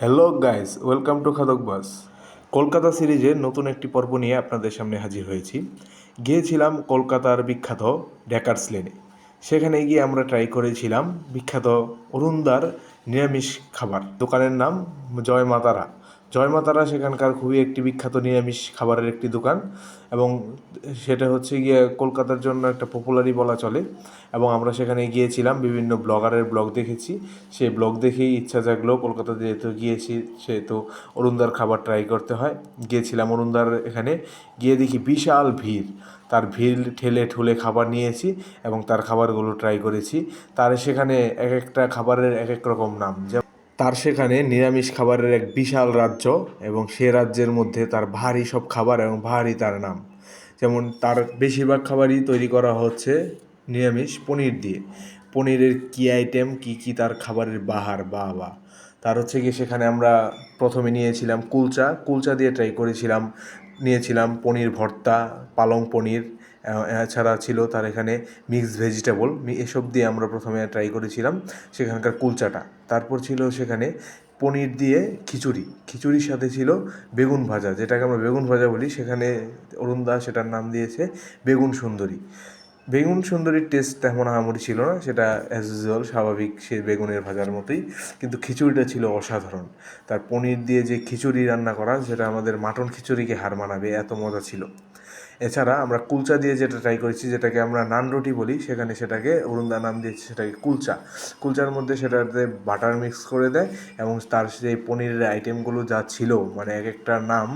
Hello guys welcome to Khadok bus Kolkata সিরিজের নতুন একটি পর্ব নিয়ে আপনাদের সামনে হাজির হয়েছি। গিয়েছিলাম কলকাতার বিখ্যাত ডেকার্স লেনে সেখানে গিয়ে আমরা ট্রাই করেছিলাম বিখ্যাত অরুণদার নিরামিষ খাবার। দোকানের নাম জয় মাতারা। জয় মাতারা সেখানকার খুবই একটি বিখ্যাত নিরামিষ খাবারের একটি দোকান এবং সেটা হচ্ছে গিয়ে কলকাতার জন্য একটা পপুলারই বলা চলে এবং আমরা সেখানে গিয়েছিলাম, বিভিন্ন ব্লগারের ব্লগ দেখেছি। সেই ব্লগ দেখেই ইচ্ছা জাগলো কলকাতা যেহেতু গিয়েছি, সেহেতু অরুণদার খাবার ট্রাই করতে হয়। গিয়েছিলাম অরুণদার এখানে, গিয়ে দেখি বিশাল ভিড়। তার ভিড় ঠেলে ঠুলে খাবার নিয়েছি এবং তার খাবারগুলো ট্রাই করেছি। তার সেখানে এক একটা খাবারের এক এক রকম নাম, যেমন তার সেখানে নিরামিষ খাবারের এক বিশাল রাজ্য এবং সে রাজ্যের মধ্যে তার ভারী সব খাবার এবং ভারী তার নাম। যেমন তার বেশিরভাগ খাবারই তৈরি করা হচ্ছে নিরামিষ পনির দিয়ে। পনিরের কী আইটেম কী কী তার খাবারের বাহার বা বা তার হচ্ছে কি সেখানে আমরা প্রথমে নিয়েছিলাম কুলচা। কুলচা দিয়ে ট্রাই করেছিলাম নিয়েছিলাম, পনির ভর্তা, পালং পনির এছাড়া ছিল তার এখানে মিক্স ভেজিটেবল এসব দিয়ে আমরা প্রথমে ট্রাই করেছিলাম সেখানকার কুলচাটা। তারপর ছিল সেখানে পনির দিয়ে খিচুড়ি। খিচুড়ির সাথে ছিল বেগুন ভাজা, যেটাকে আমরা বেগুন ভাজা বলি, সেখানে অরুণদা সেটার নাম দিয়েছে বেগুন সুন্দরী। বেগুন সুন্দরীর টেস্ট তেমন আহামরি ছিল না, সেটা অ্যাজ ইউজুয়াল স্বাভাবিক সে বেগুনের ভাজার মতোই, কিন্তু খিচুড়িটা ছিল অসাধারণ। তার পনির দিয়ে যে খিচুড়ি রান্না করা, সেটা আমাদের মাটন খিচুড়িকে হার মানাবে, এত মজা ছিল। এছাড়া আমরা কুলচা দিয়ে যেটা ট্রাই করেছি, যেটাকে আমরা নান রুটি বলি, সেখানে সেটাকে অরুণদা নাম দিয়েছে, সেটাকে কুলচা। কুলচার মধ্যে সেটাতে বাটার মিক্স করে দেয় এবং তার সেই পনিরের আইটেমগুলো যা ছিল মানে এক একটা নাম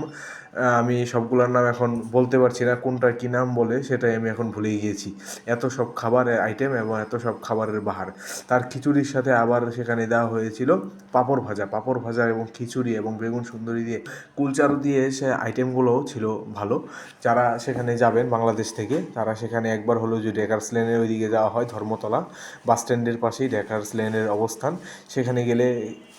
আমি সবগুলোর নাম এখন বলতে পারছি না কোনটার কী নাম বলে, সেটাই আমি এখন ভুলে গিয়েছি। এত সব খাবারের আইটেম এবং এত সব খাবারের বাহার। তার খিচুড়ির সাথে আবার সেখানে দেওয়া হয়েছিল পাঁপড় ভাজা। পাঁপড় ভাজা এবং খিচুড়ি এবং বেগুন সুন্দরী দিয়ে কুলচারু দিয়ে সে আইটেমগুলোও ছিল ভালো। যারা সেখানে যাবেন বাংলাদেশ থেকে। তারা সেখানে একবার হলেও যদি ডেকার্স লেনের ওইদিকে যাওয়া হয়, ধর্মতলা। বাস স্ট্যান্ডের পাশেই ডেকার্স লেনের অবস্থান। সেখানে গেলে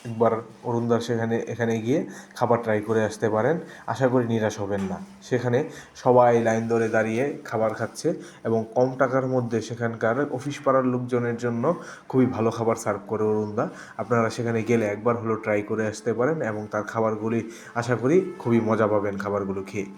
একবার অরুণদার সেখানে, এখানে গিয়ে খাবার ট্রাই করে আসতে পারেন। আশা করি নিরাশ হবেন না। সেখানে সবাই লাইন ধরে দাঁড়িয়ে খাবার খাচ্ছে এবং কম টাকার মধ্যে সেখানকার অফিস পাড়ার লোকজনের জন্য খুবই ভালো খাবার সার্ভ করে অরুণদা। আপনারা সেখানে গেলে একবার হলেও ট্রাই করে আসতে পারেন এবং তার খাবারগুলি, আশা করি খুবই মজা পাবেন খাবারগুলো খেয়ে।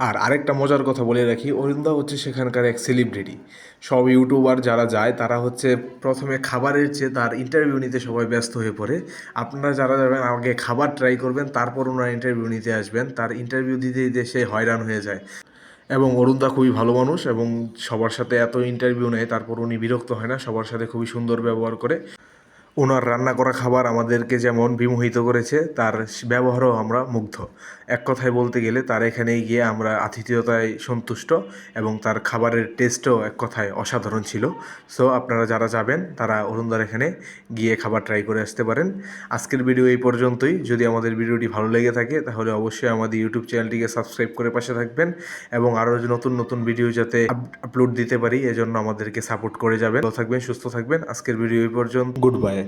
আর আরেকটা মজার কথা বলে রাখি, অরিন্দা হচ্ছে সেখানকার এক সেলিব্রিটি সব ইউটিউবার যারা যায়, তারা হচ্ছে প্রথমে খাবারের চেয়ে তার ইন্টারভিউ নিতে সবাই ব্যস্ত হয়ে পড়ে। আপনারা যারা যাবেন, আগে খাবার ট্রাই করবেন, তারপর ওনারা ইন্টারভিউ নিতে আসবেন। তার ইন্টারভিউ দিতে দিতে সে হয়রান হয়ে যায়। এবং অরুণদা খুবই ভালো মানুষ এবং সবার সাথে এত ইন্টারভিউ নেয়, তারপর উনি বিরক্ত হয় না, সবার সাথে খুবই সুন্দর ব্যবহার করে। ওনার রান্না করা খাবার আমাদেরকে যেমন বিমোহিত করেছে, তার ব্যবহারও আমরা মুগ্ধ। এক কথায় বলতে গেলে তার এখানে গিয়ে আমরা আতিথেয়তায় সন্তুষ্ট এবং তার খাবারের টেস্টও এক কথায় অসাধারণ ছিল। সো আপনারা যারা যাবেন, তারা অরুণদার এখানে গিয়ে খাবার ট্রাই করে আসতে পারেন। আজকের ভিডিও এই পর্যন্তই। যদি আমাদের ভিডিওটি ভালো লেগে থাকে, তাহলে অবশ্যই আমাদের ইউটিউব চ্যানেলটিকে সাবস্ক্রাইব করে পাশে থাকবেন এবং আরও নতুন নতুন ভিডিও যাতে আপলোড দিতে পারি, এজন্য আমাদেরকে সাপোর্ট করে যাবেন। ভালো থাকবেন, সুস্থ থাকবেন। আজকের ভিডিও এই পর্যন্ত। Good bye